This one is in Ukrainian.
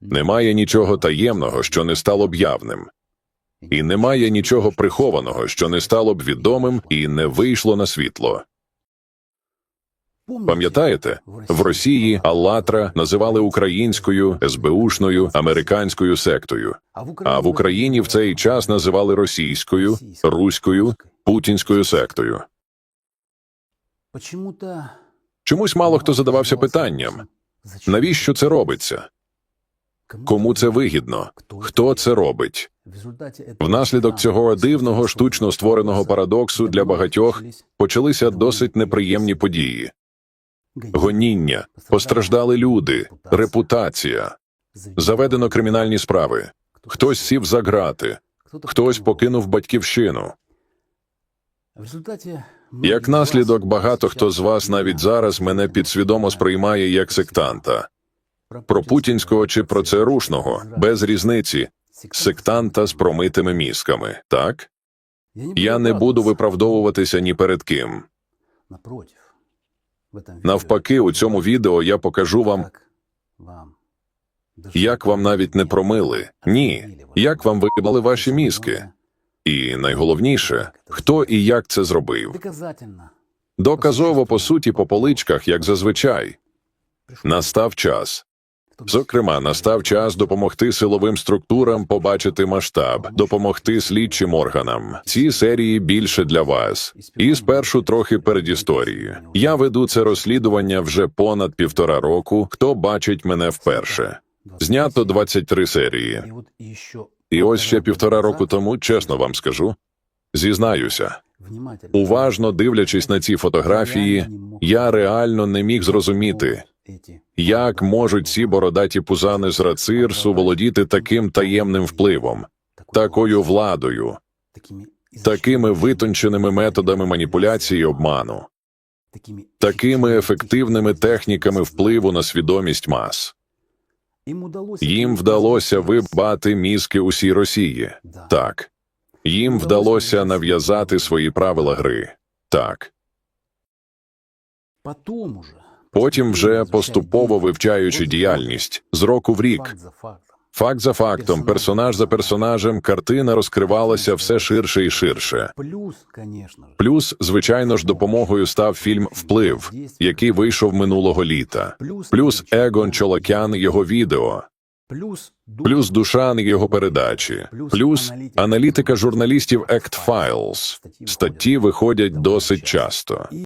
Немає нічого таємного, що не стало б явним. І немає нічого прихованого, що не стало б відомим і не вийшло на світло. Пам'ятаєте, в Росії Аллатра називали українською, СБУшною, американською сектою, а в Україні в цей час називали російською, руською, путінською сектою. Чомусь мало хто задавався питанням, навіщо це робиться, кому це вигідно, хто це робить. Внаслідок цього дивного штучно створеного парадоксу для багатьох почалися досить неприємні події. Гоніння, постраждали люди, репутація, заведено кримінальні справи. Хтось сів за грати, хтось покинув батьківщину. Як наслідок, багато хто з вас навіть зараз мене підсвідомо сприймає як сектанта. Про путінського чи про церушного без різниці, сектанта з промитими мізками, так? Я не буду виправдовуватися ні перед ким. Навпаки, у цьому відео я покажу вам, як вам навіть не промили. Ні, як вам вибили ваші мізки. І найголовніше, хто і як це зробив. Доказово, по суті, по поличках, як зазвичай. Настав час. Зокрема, настав час допомогти силовим структурам побачити масштаб, допомогти слідчим органам. Ці серії більше для вас. І спершу трохи передісторії. Я веду це розслідування вже понад півтора року. Хто бачить мене вперше? Знято 23 серії. І ось ще півтора року тому, чесно вам скажу, зізнаюся, уважно дивлячись на ці фотографії, я реально не міг зрозуміти, як можуть ці бородаті пузани з Рацирсу володіти таким таємним впливом, такою владою, такими витонченими методами маніпуляції і обману, такими ефективними техніками впливу на свідомість мас. Їм вдалося вибати мізки усій Росії. Так. Їм вдалося нав'язати свої правила гри. Так. Потом уже. Потім вже поступово вивчаючи діяльність з року в рік, Факт за фактом. персонаж за персонажем, картина розкривалася все ширше і ширше. Плюс, звичайно ж, допомогою став фільм Вплив, який вийшов минулого літа. Плюс Егон Чолокян його відео, плюс Душан його передачі, плюс аналітика журналістів Act Files. Статті виходять досить часто.